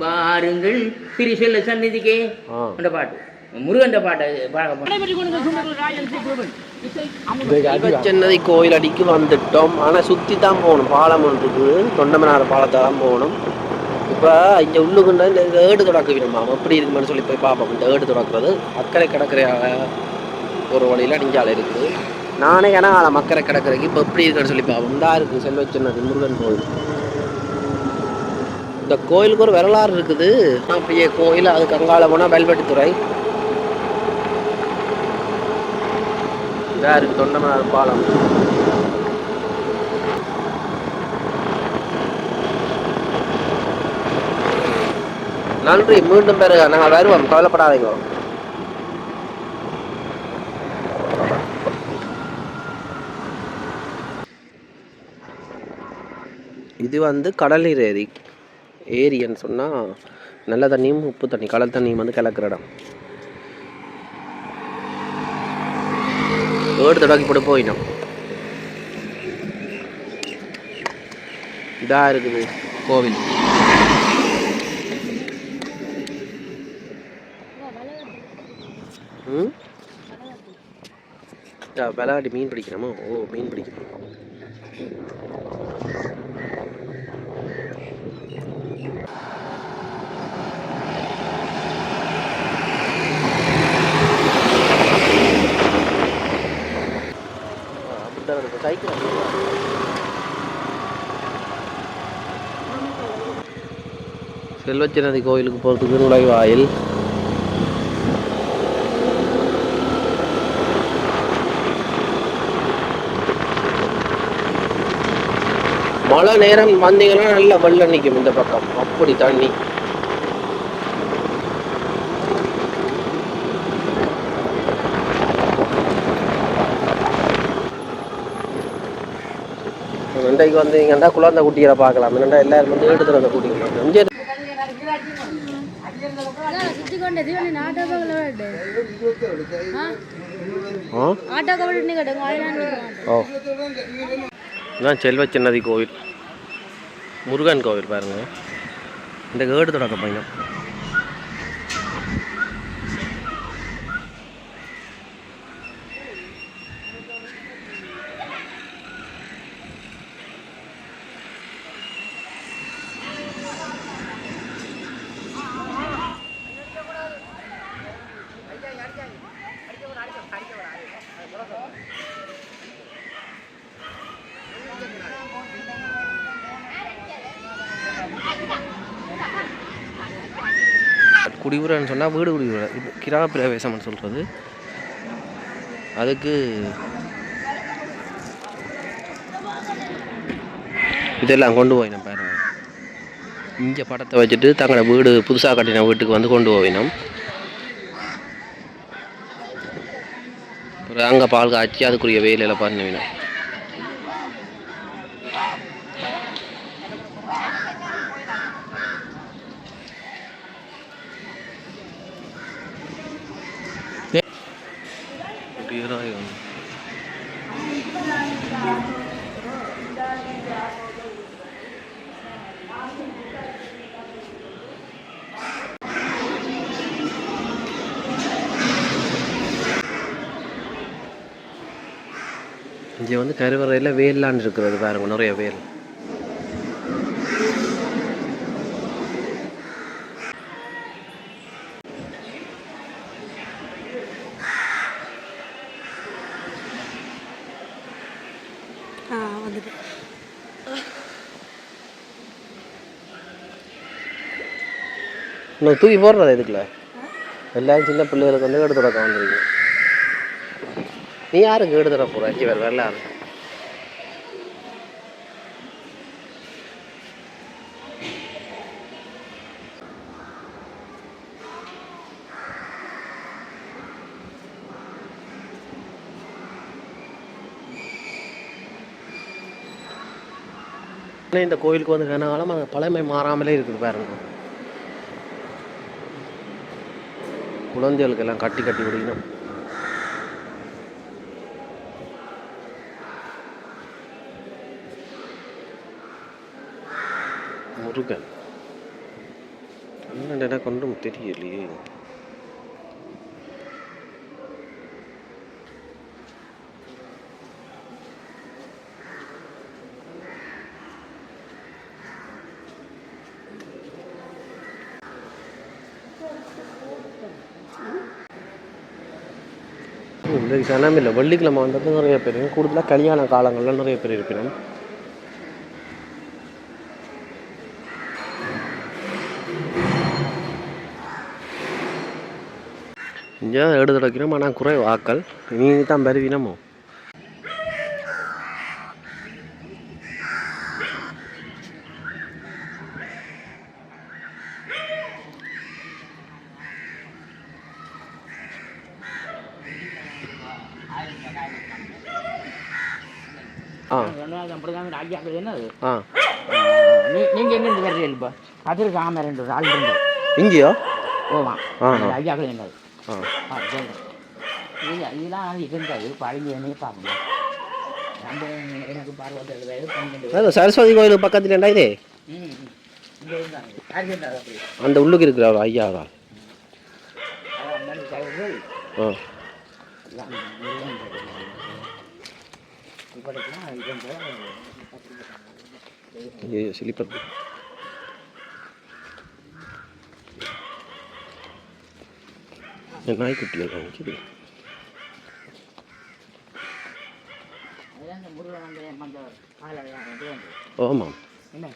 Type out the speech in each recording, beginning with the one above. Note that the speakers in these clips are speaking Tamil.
வாருங்கள் திரிசெல்ல சந்நிதிக்கே. அந்த பாட்டு. முருகன் பாட்டை சென்னதி கோயில் அடிக்கு வந்துட்டோம். ஆனால் சுற்றி தான் போகணும். பாலம் ஒன்று இருக்குது. தொண்டமனார் பாலத்தை தான் போகணும். இப்போ இங்கே உள்ளுக்குண்டா இந்த ஏடு தொடக்க விடுமா எப்படி இருக்குமான்னு சொல்லி போய் பார்ப்போம் இந்த ஏடு தொடக்கிறது அக்கறை கிடக்கிற ஒரு வழியில் நெஞ்சால் இருக்குது. நானே ஏன்னா அக்கறை கிடக்கிறக்கு இப்போ எப்படி இருக்குன்னு சொல்லி பார்ப்போம் இந்தா இருக்குது செல்வச்சின்னது முருகன் கோயில். இந்த கோயிலுக்கு ஒரு வரலாறு இருக்குது. அப்படியே கோயில் அது அங்கால போனால் வெல்வெட்டித்துறை இதாக இருக்குது தொண்டமனார் பாலம். நன்றி மீண்டும் பிறகு. நாங்கள் வருவோம். கவலைப்படாதீங்க. இது வந்து கடல் நீர் ஏரி. ஏரின்னு சொன்னால் நல்ல தண்ணியும் உப்பு தண்ணி கடல் தண்ணியும் வந்து கலக்கிற இடம். ஏடு தொடக்கி போட்டு போயிடும் இதாக இருக்குது கோவில். விளையாடி மீன் பிடிக்கணுமோ? ஓ மீன் பிடிக்கிறோம் அப்படிதான் இருக்கும். சைக்கிள் செல்வச்சினதி கோயிலுக்கு போகிறதுக்கு நுழைவாயில் மழை நேரம் வந்தீங்கன்னா நல்லா வெள்ளம் நிற்கும் இந்த பக்கம். அப்படி தண்ணி. ரெண்டைக்கு வந்தீங்கன்னா குழந்தை குட்டிகளை பார்க்கலாம். ரெண்டா எல்லாரும் வந்து எடுத்துட்டு வந்த குட்டிகள் இங்கே சுத்திக்கொண்டது ஆட்டோ கவலை ஆ ஆட்டோ கவலை கேட்டு ஓ. இதான் செல்வ சின்னதி கோவில். முருகன் கோவில் பாருங்கள் இந்த கேடு தொடக்க பயணம் ஊரன்னு சொன்னால் வீடு குடி இப்போ கிராம பிரவேசம்னு சொல்கிறது அதுக்கு இதெல்லாம் கொண்டு போயினோம் பாருங்க. இங்கே படத்தை வச்சுட்டு தங்களோட வீடு புதுசாக கட்டின வீட்டுக்கு வந்து கொண்டு போவினோம் அங்கே பால் காய்ச்சி அதுக்குரிய வெயிலில் பண்ணுவினோம் குடியராய் வந்து இங்கே வந்து கருவறையில் வேல்லான்னு இருக்கிறது பாருங்க நிறைய வேல். இன்னும் தூக்கி போடுறது இதுக்குள்ள? எல்லாரும் சின்ன பிள்ளைகளுக்கு வந்து எடுத்து தொடக்க வந்துருக்கீங்க. நீ யாரும் எடுத்துட போகிற இவர் வரலாறு இந்த கோயிலுக்கு வந்து கனகாலம் அந்த பழமை மாறாமலே இருக்குது பாருங்க. குழந்தைகளுக்கு எல்லாம் கட்டி கட்டி விடணும் முருகன் என்ன எனக்கு ஒன்றும் தெரியலையே இந்த சனமில்லை வெள்ளிக்கிழமை வந்தது நிறைய பேர் கூடுதலாக கல்யாண காலங்களில் நிறைய பேர் இருப்பினும் இங்கே எடுத்து வைக்கிறோம் ஆனால் குறை வாக்கள் நீ தான் நீ- நீங்க எங்கிருந்து வர்றீங்க இப்போ கதிர் காம ரெண்டு ஆள் இருந்து. இங்கேயோ? ஆ. ஐயாக்கள் என்னது? ஆ ஆ, சொல்லுங்க. இல்லை இதெல்லாம் இருந்தது பழங்கி பார்க்கணும் எனக்கு சரஸ்வதி கோயிலுக்கு இதே யார் இருந்தாங்க அப்படி அந்த உள்ளுக்கு இருக்கிற ஒரு ஐயா தலைவர்கள் ஆ ஐயோ ஸ்லிப்பர் நாய்க்குட்டி நிற்கிது அதான் அந்த முருகன் அந்த அந்த காலை இது வந்து ஆமாம் என்ன?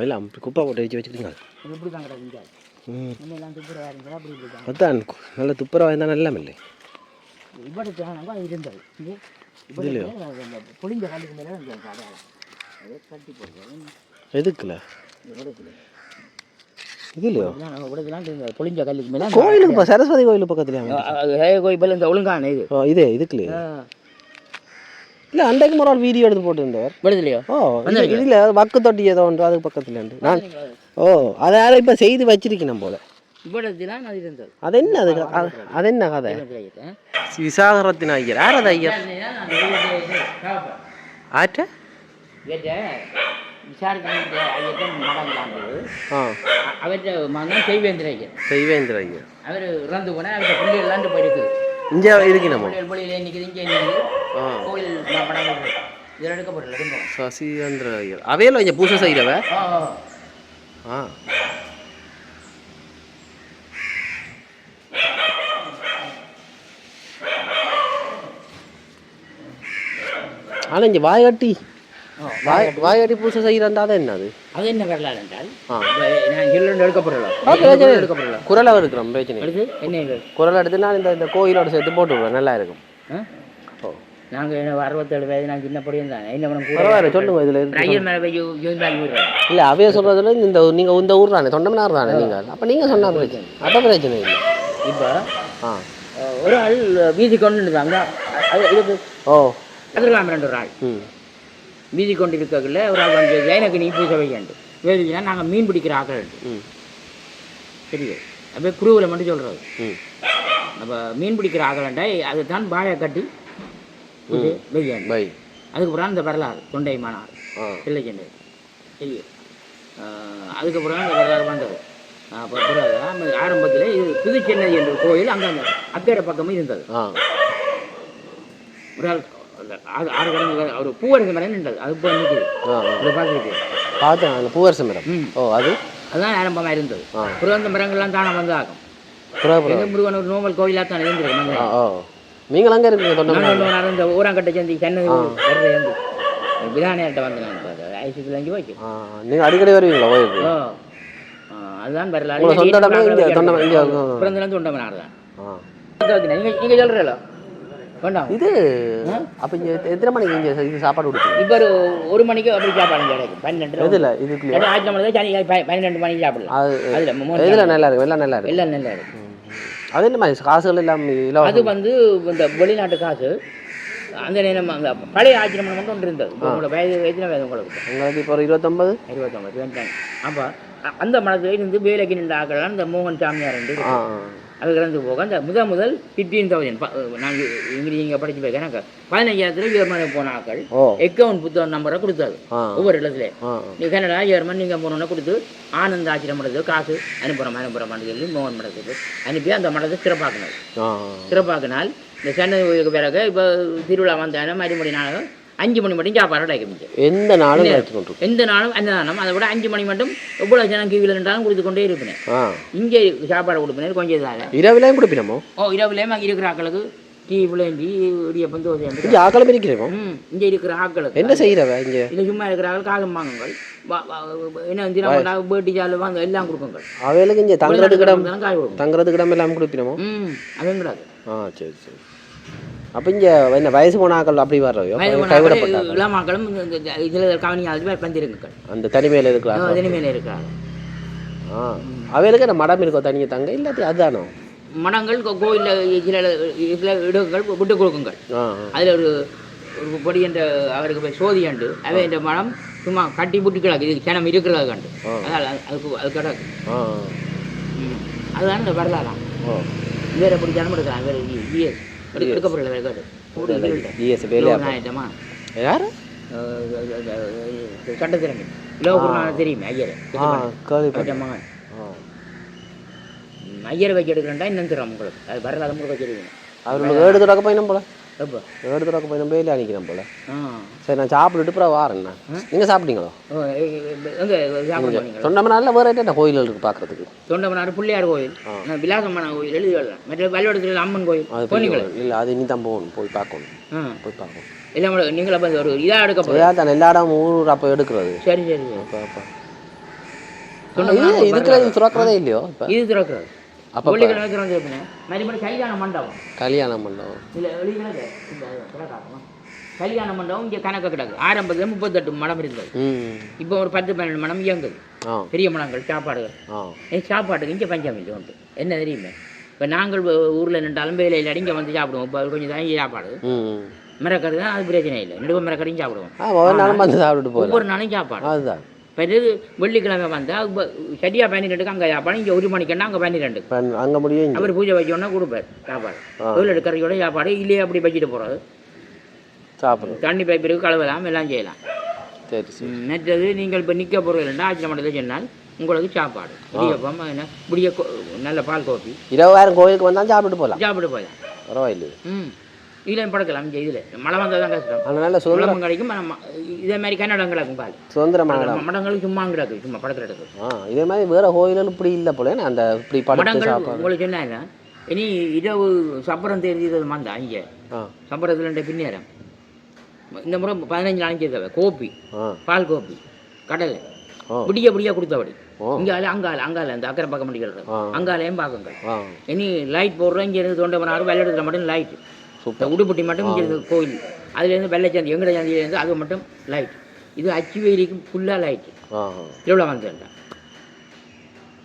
இல்லை குப்பை போட்டு வச்சு வச்சுக்கிட்டுங்க. துப்புரவா அதான் நல்ல துப்புரவாக இருந்தால் நல்லா இல்லை இருந்தது. எதுக்குல? புளிஞ்ச கல்லுக்கு மேலே கோயிலுக்கு இப்போ சரஸ்வதி கோயிலுக்கு பக்கத்துலையா? கோயில் இந்த ஒழுங்கான இது. ஓ இதே இதுக்குலையே இல்லை அன்றைக்கு ஒரு வீடியோ எடுத்து போட்டுருந்தவர் விடுதலையோ? ஓ இதில் வக்கு தொட்டி ஏதோ ஒன்று அது பக்கத்துல உண்டு நான் ஓ அதை இப்போ செய்து வச்சிருக்கணும் போல. அது என்ன அது? அது- அது என்ன கதை? விசாகரத்தின் ஐயர். யார் அது ஐயர்? ஆற்ற? விசாரிக்கிற ஐயத்தன் மடங்களாண்டது ஆ. அவர்கிட்ட மகன் செய்வேந்திர ஐயர் ஐயர் அவர் இறந்து போனால் அவர்கிட்ட பிள்ளைகள் எல்லாம் போயிருக்கு. இங்கே பிள்ளைகள் மொழியில் நிற்குது இங்கே நிற்குது கோயில் படம் இதில் எடுக்கப்படல கும்பம் சசிவேந்திர ஐயர் அவையில இங்கே பூசை செய்கிறவ ஆ ஆனால் இங்கே வாயகட்டி வாய் வாயகட்டி பூசை செய்கிறாண்டா அது என்னது? அது என்ன வரலாறு என்றால் நான் ஆ, பிரச்சனை. எடுத்து என்ன? குரல் எடுத்து நான் இந்த இந்த கோயிலோட சேர்த்து போட்டு விடுவேன் நல்லா இருக்கும்? ஓ. நாங்கள் என்ன அறுபத்தேழு வயது சின்ன படியும் தான். என்ன பண்ண சொல்லுங்க இதில் இல்லை அவைய சொல்கிறதுல இந்த நீங்கள் இந்த ஊர் தானே தொண்டமனார் தானே நீங்கள் அப்போ நீங்கள் சொன்னா பிரச்சனை அப்போ பிரச்சனை இல்லை. இப்போ ஆ. ஒரு ஆள் வீதி கொண்டு இருந்தாங்க ஓ. எதிர்காம ரெண்டு ஒரு ஆள். ம். வீதி கொண்டு இருக்கக்குள்ள ஒரு ஆள் வந்து எனக்கு நீ பூசை வைக்கண்டு வேதினா நாங்கள் மீன் பிடிக்கிற ஆக்கள் ம். தெரியும் அப்படியே குருவில் மட்டும் சொல்கிறது ம். அப்போ மீன் பிடிக்கிற ஆகலண்டா அதை தான் பாயை கட்டி வெய்யாண்டு பை. அதுக்கப்புறம் இந்த வரலாறு தொண்டை மானார் சென்னை தெரியும் அதுக்கப்புறம் இந்த வரலாறு வந்தது. அப்போ பிறகு ஆரம்பத்தில் இது புதுச்சென்னை என்ற கோயில் அங்கே அந்த அக்கறை பக்கமும் இருந்தது. ஒரு ஆள் அந்த ஆறு ஆறு கடந்து ஒரு பூவரசு மரம் நின்றது. அது இப்போ நிற்குது. இதை பார்த்துருக்கு பார்த்தேன் அந்த பூவரச மரம் ஓ அது? அதுதான் ஆரம்பமாக இருந்தது. அந்த மரங்கள்லாம் தானே வந்து ஆகும். முருகன் ஒரு நோமல் கோயிலாக தான் இருந்திருக்கு ஓ நீங்கள் அங்கே இருக்கீங்க நான் இந்த ஊராங்கட்டை சேர்ந்து சென்னை வந்து விதானியாட்ட வந்து நான் ஐசியத்தில் அஞ்சு போச்சு. நீங்கள் அடிக்கடி வருவீங்களா கோயிலுக்கு? அதுதான் வரலாறு. சொந்த இடமே இங்கே தொண்டை இங்கே பிறந்தலாம் தொண்டமனார் தான். ஆ. நீங்கள் நீங்கள் சொல்கிறீங்களோ வேண்டாம். இது அப்போ இங்கே எத்தனை மணிக்கு இங்கே இது சாப்பாடு கொடுப்பீங்க? இப்போ ஒரு ஒரு மணிக்கு அப்படி சாப்பாடு கிடைக்கும். பன்னெண்டு எதில்? இதுக்குள்ளே ஏன்னா ஆச்சு மணி தான் சனி ப- பன்னிரெண்டு மணிக்கு சாப்பிடலாம். அது எதில் நல்லா இருக்கும் எல்லாம் நல்லா இருக்கும் எல்லாம் நல்லா இருக்கும். அது என்ன மாதிரி காசுகள் எல்லாம் அது வந்து இந்த வெளிநாட்டு காசு. அந்த நேரம் அந்த பழைய ஆச்சிரமணம் வந்து ஒன்று இருந்தது. உங்களோட வயது எத்தனை வயது உங்களுக்கு? உங்களுக்கு இப்போ ஒரு இருபத்தொம்பது. இருபத்தொம்பது அப்போ அந்த மடத்துல இருந்து வேலைக்கு நின்ற ஆக்கள் இந்த மோகன் சாமியார் ஆ. அது இறந்து போக அந்த முதல் முதல் ஃபிஃப்டீன் தௌசண்ட் நான் இங்கே இங்கே படிச்சு போய் எனக்கு பதினஞ்சாயிரத்துல ஜெர்மனி போன ஆக்கள் அக்கௌண்ட் புத்தகம் நம்பரை கொடுத்தாரு ஆ. ஒவ்வொரு இடத்துல நீ கனடா ஜெர்மன் நீங்கள் போனோன்னா கொடுத்து ஆனந்த ஆசிரம் மடத்துக்கு காசு அனுப்புகிறோம் அனுப்புகிற சொல்லி மோகன் மடத்துக்கு அனுப்பி அந்த மடத்தை சிறப்பாக்கினது ஆ. சிறப்பாக்கினால் இந்த சென்னை பிறகு இப்போ திருவிழா வந்தாலும் மறுபடி நாளும் அஞ்சு மணி மட்டும் சாப்பாடு அடைக்க முடியும் எந்த நாளும் எந்த நாளும் அந்த நாளும்? அதை விட அஞ்சு மணி மட்டும் எவ்வளோ ஜனம் கிவியில் இருந்தாலும் கொடுத்து கொண்டே இருப்பினேன். இங்கே சாப்பாடு கொடுப்பினர் கொஞ்சம் இதால இரவிலையும் கொடுப்பினமோ? ஓ இரவுலேயும் அங்கே இருக்கிற ஆக்களுக்கு டீ பிள்ளைண்டி இடியப்பம் தோசை. இங்கே ஆக்களும் இருக்கிறோமோ? இங்கே இருக்கிற ஆக்களுக்கு என்ன செய்கிறவ இங்கே? இல்லை சும்மா இருக்கிற ஆக்கள் காகம் வாங்குங்கள். என்ன தினம் பேட்டி ஜாலு வாங்க எல்லாம் கொடுக்குங்கள். அவைகளுக்கு இங்கே காய் கொடுக்கும் தங்குறதுக்கு இடம் எல்லாம் கொடுப்பினமோ? ம் அதுவும் கூடாது ஆ சரி சரி. அப்போ இங்கே என்ன வயசு போன ஆக்கள் அப்படி வர்றவையோ? கைவிடப்பட்டாங்க இளமாக்களும் இதில் கவனியாவது வந்திருக்குங்கள் அந்த தனிமையில் இருக்கிறாங்க தனிமையில் இருக்கிறாங்க ஆ. அவைகளுக்கு என்ன மடம் இருக்கோ தனியாக தங்க இல்லாட்டி அதுதானோ? மடங்கள் கோயிலில் சில சில இடங்கள் விட்டு கொடுக்குங்கள். அதில் ஒரு ஒரு பொடி என்ற அவருக்கு போய் சோதி கண்டு அவை இந்த மனம் சும்மா கட்டி புட்டி கிடக்கு இது கிணம் இருக்கிறத கண்டு அதால் அதுக்கு அது கிடக்கு. அதுதான் இந்த வரலாறாம் வேறு எப்படி ஜனம் எடுக்கலாம் வேறு ஜிஎஸ் எடுக்கப்படல வேறு காட்டு ஜிஎஸ் வேலையா நாயட்டமா யார் தெரியுமே ஐயர் மகன் ஐயரை எடுக்கிறேன்டா இன்னும் உங்களுக்கு அது வரலாறு முழுக்க தெரியும் அவர்களுக்கு ஏடு தொடக்க போயிடும் போல எப்போ? போயிடும் வெயில் அணிக்கிறேன் போல. சரி நான் சாப்பிட்டுட்டு அப்புறம் வாரேண்ணா நீங்கள் சாப்பிட்டீங்களோ? சொன்னோம்னால வேறு என்ன கோயில் இருக்குது பார்க்குறதுக்கு? தொண்டமனார் பிள்ளையார் கோயில். நான் விலாசமான கோயில் எழுதி வரலாம் மற்ற வல்வடத்தில் அம்மன் கோயில். போனீங்களே? இல்லை அது இனி தான் போகணும். போய் பார்க்கணும். போய் பார்க்கணும். கூட நீங்கள வந்து ஒரு இதாக எடுக்க சரியா தான் எல்லா ஊர் அப்போ எடுக்கிறது. சரி சரி அப்போ அப்போ. துறக்கிறதே இல்லையோ இது திறக்கிறது. அப்ப- கல்யாண மண்டபம். கல்யாணம் பண்ணோம் இல்லை கல்யாண மண்டபம் இங்கே கணக்கு கிடக்கு. ஆரம்பத்தில் முப்பத்தெட்டு மடம் இருந்தது. இப்போ ஒரு பத்து பன்னெண்டு மடம் இயங்குது. பெரிய மடங்கள் சாப்பாடுகள். சாப்பாட்டுக்கு இங்கே பஞ்சம் இல்லை உண்டு என்ன தெரியுமே? இப்போ நாங்கள் ஊரில் நின்றாலும் வேலையில் இங்கே வந்து சாப்பிடுவோம். இப்போ கொஞ்சம் தங்கி சாப்பாடு. ம். மிரக்கறி தான் அது பிரச்சனை இல்லை. நடுவ மிரக்கறியும் சாப்பிடுவோம். ஒவ்வொரு நாளும் சாப்பாடு. அதுதான். இது வெள்ளிக்கிழமை வந்தால் சரியாக பன்னிரெண்டுக்கு அங்கே சாப்பாடு இங்கே ஒரு மணிக்குன்னா அங்கே பன்னிரெண்டுக்கு இப்போ அங்கே முடியும் அவர் பூஜை வச்சோன்னா கொடுப்பார் சாப்பாடு. கோயில் எடுக்கிறதோட சாப்பாடு இல்லையே அப்படி வச்சுட்டு போகிறது சாப்பிட்றோம் தண்ணி பைப் இருக்கு கழுவலாம் எல்லாம் செய்யலாம். சரி மற்றது நீங்கள் இப்போ நிற்க போகிறதுலண்டா ஆச்சிரம் மண்டலத்தில் சொன்னால் உங்களுக்கு சாப்பாடு. இடியப்பம் என்ன புடிய கோ- நல்ல பால் கோப்பி இருபதாயிரம் கோயிலுக்கு வந்தால் சாப்பிட்டு போகலாம். சாப்பிட்டு போயிடலாம் பரவாயில்லை ம். இதில் படுக்கலாம் இங்கே இதில். மழை வந்தால் தான் கஷ்டம். நல்ல சுதந்திரம் கிடைக்கும் இதே மாதிரி கன்னடம் கிடக்கும் பால் சுதந்திரமான இடம் மடங்களுக்கு சும்மா கிடக்கு சும்மா படத்தில் எடுக்கு ஆ இதே மாதிரி வேற கோயில்கள் இப்படி இல்லை போல என்ன அந்த இப்படி சாப்பாடு. உங்களுக்கு சொன்னா இனி இரவு சப்பரம் தெரிஞ்சது வந்தா இங்கே சப்பரத்தில் பின்னேரம். இந்த முறை பதினஞ்சு நாளைக்கு தேவை கோப்பி ஆ. பால் கோப்பி கடலை. விடிய விடிய கொடுத்தபடி. இங்கால அங்கால அங்கால அந்த அக்கறை பக்கம் பண்ணிக்கிறது ஆ. அங்காலையும் பார்க்குங்க. இனி லைட் போடுறோம் இங்கே இருந்து தொண்டை மணி வெள்ளடத்தில் மட்டும் லைட் இந்த உடுப்பட்டி மட்டும் இங்கே கோயில். அதுலேருந்து வெள்ளைச்சாந்தி எங்கட சாந்தியிலேருந்து அது மட்டும் லைட் இது அச்சு வெயிலிக்கு ஃபுல்லாக லைட் திருவிழா வந்துட்டேன்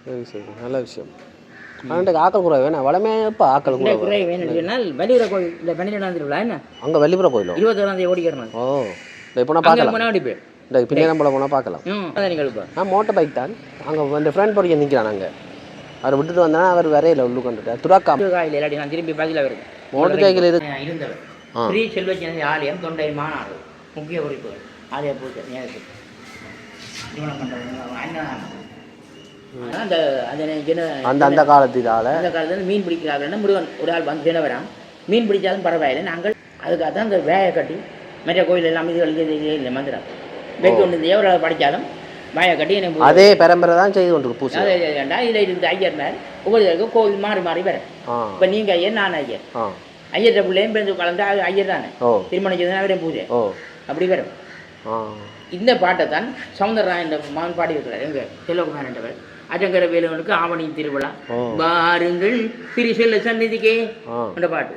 சரி சரி. நல்ல விஷயம். ஆனால் ஆக்கள் குறை வேணா வளமே இப்போ ஆக்கள் குறை குறை வேணும்னு சொன்னால் வெளியிற கோயில் இந்த பன்னிரெண்டாம் திருவிழா என்ன? அங்கே வெள்ளிப்புற கோயிலோ? இருபத்தோராம் தேதி ஓடிக்கிறேன். ஓ. இப்போ நான் பார்க்கலாம். போய். இந்த பின்னேரம்பலம் போனால் பார்க்கலாம். அதான் நீங்கள் நான் மோட்டர் பைக் தான். அங்கே அந்த ஃப்ரெண்ட் படிக்க நிற்கிறான் அங்கே. அவர் விட்டுட்டு வந்தேன்னா அவர் வரையில உள்ளு கொண்டுட்டார் துராக்கா இல்லாட்டி நான் திரும்பி பதிலாக வருது இருக்கு அஹ் இருந்தவர். ஸ்ரீ செல்வச்சந்தி ஆலயம் தொண்டை மாநாடு. முக்கிய குறிப்புகள். ஆலய பூஜை அந்த அந்த அந்த அந்த காலத்து இதால் அந்த காலத்துல மீன் பிடிக்கிறார்கள் முருகன் ஒரு ஆள் வந்து சின்னவராம் மீன் பிடிச்சாலும் பரவாயில்லை. நாங்கள் அதுக்காக தான் அந்த வேயை கட்டி மற்ற கோயில் எல்லாம் இது இல்லை மந்திரம். வைக்க ஒன்று எவ்வளோ படித்தாலும் வாயை கட்டி எனக்கு அதே பரம்பரை தான் செய்து கொண்டிருக்கு பூசி அதை இதில் இருந்து ஐயர் மேல் ஒவ்வொரு கோவில் மாறி மாறி வர இப்போ நீங்கள் ஐயர் நான் ஐயர். ஐயர்கிட்ட பிள்ளையும் பிறந்து அது ஐயர் தானே? திருமணம் செய்தா அவரே பூஜை. அப்படி வரும். இந்த பாட்டை தான் சவுந்தரராயன் மகன் பாடி இருக்கிறார் எங்க செல்வகுமார் என்றவர். அஜங்கர வேலுவனுக்கு ஆவணி திருவிழா. பாருங்கள் திரு செல்ல சந்நிதிக்கே. அந்த பாட்டு.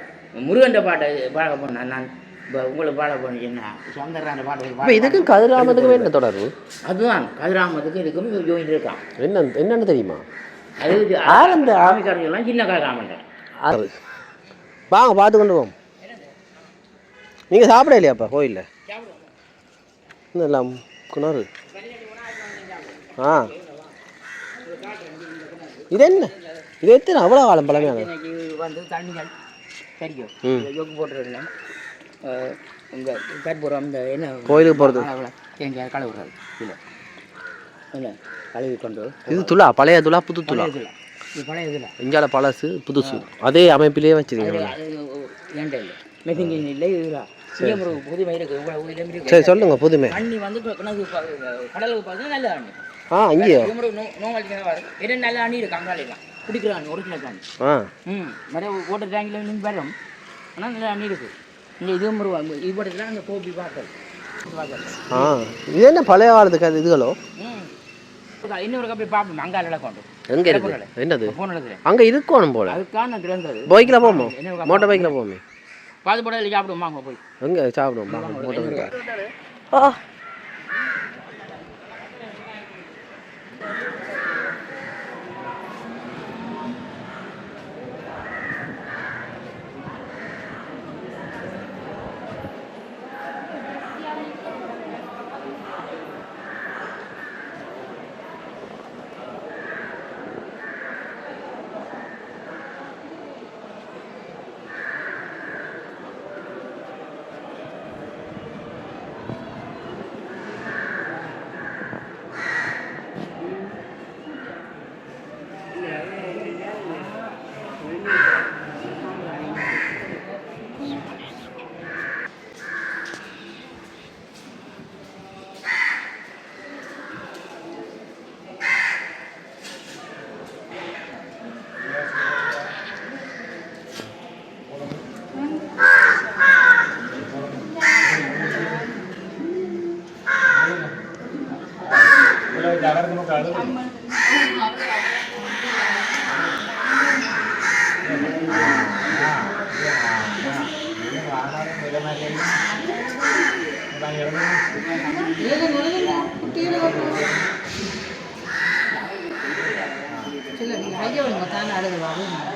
முருகன் பாட்டை பாட போனேன் நான் இப்போ உங்களுக்கு பாட போனேன் என்ன? சவுந்தரராயன் பாட்டு இப்போ இதுக்கு கதிராமத்துக்கு என்ன தொடர்பு? அதுதான். கதிராமத்துக்கு இதுக்கும் ஜோயின் இருக்கான். என்ன என்னன்னு தெரியுமா? அது அந்த ஆமிக்காரங்கெல்லாம் சின்ன அது. வாங்க பார்த்து கொண்டு போவோம். நீங்கள் சாப்பிட இல்லையாப்பா கோயிலில்? இன்னும் குணறு. ஆ. இது என்ன? இது எத்தனை? அவ்வளோ காலம் இன்னைக்கு வந்து தண்ணிகள் தெரியும் ம். ஜொக்கு போட்டுருக்கலாம் இந்த கற்பூரம் இந்த என்ன? கோயிலுக்கு போகிறது கழுவுறது இல்லை இல்லை கழுவி கொண்டு. இது துளா பழைய துளா புது துளா பழைய இதில் இஞ்சால பழசு புதுசு. அதே அமைப்பிலேயே வச்சிருக்கீங்க இல்லை இருக்கு சரி சொல்லுங்க புதுமை. தண்ணி வந்து கடலுக்கு பார்த்தா நல்ல தண்ணி. ஆ இங்கேயோ? இது நோ நோமல் வரும் இடம் நல்ல தண்ணி இருக்கு அங்காலையெல்லாம் ஒரிஜினல் தண்ணி. ஆ. ம் நிறைய வாட்டர் டேங்கில் இருந்து வரும். ஆனால் நல்ல தண்ணி இருக்குது இங்கே இது படத்தில் அந்த கோபி ஆ. இது என்ன பழைய காலத்துக்கு அது இதுகளோ? ம். இன்னொரு கப்பி பார்ப்போம் அங்கால கொண்டு எங்கே இருக்கு? என்னது? அங்கே இருக்கணும் போல. அதுக்கான திறந்தது பைக்கில் போமோ இன்னொரு மோட்டர் பைக்கில் போமே பாது படம் சாப்பிடுவோம். வாங்க போய். எங்கே? சாப்பிடுவோம். மோட்டர் பைக்கில் அவருக்கு நமக்கு அழுது சில ஐயா தானே அழுது வாங்க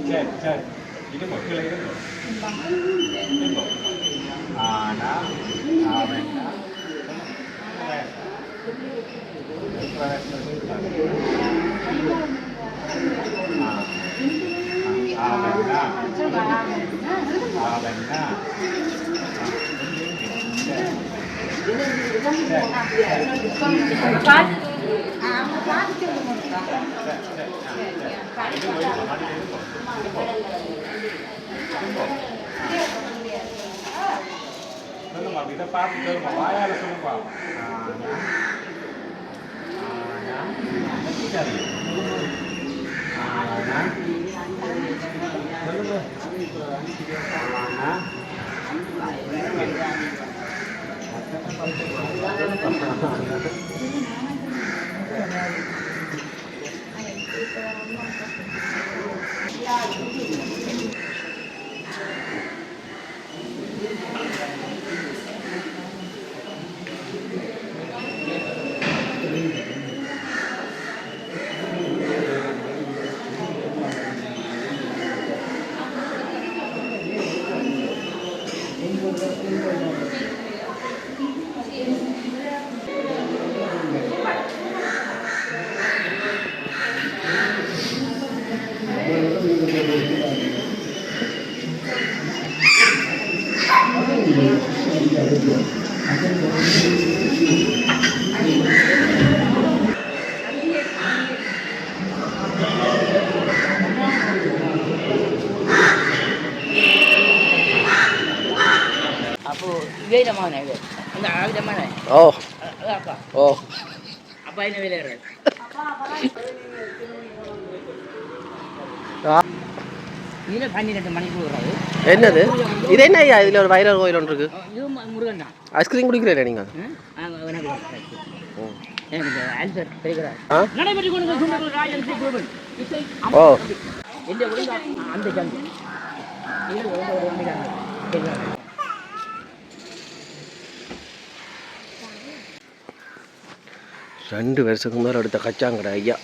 சரி சரி இது மக்கள் இருந்து ஆனா அவன் சொல்லுமா இதை பார்த்து சொல்லுமா வாயால சொல்லுப்பா அப்போ இதே விதமான இது அந்த விதமான ஓ அப்பா ஓ அப்பா என்ன வேலை இதில் பன்னிரெண்டு மணிக்கு வராது என்னது இது என்ன ஐயா இதில் ஒரு வைரல் கோயில் ஒன்று இருக்கு ஐஸ்கிரீம் குடிக்கிறீங்களா நீங்கள். ஓ எனக்கு இந்த ஆன்சர் தெரிகிறார் ஆ நடைபெற்றுக் கொண்டிருந்த சுண்டல் ராஜன் ஸ்ரீ கோவில் இசை ஓ எந்த விழுந்தா அந்த சந்தி இது வந்து ஒரு வண்டிக்காரங்க சரியா ரெண்டு வருஷத்துக்கு மேலே எடுத்த கச்சாங்கடை ஐயா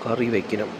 கறி வைக்கணும்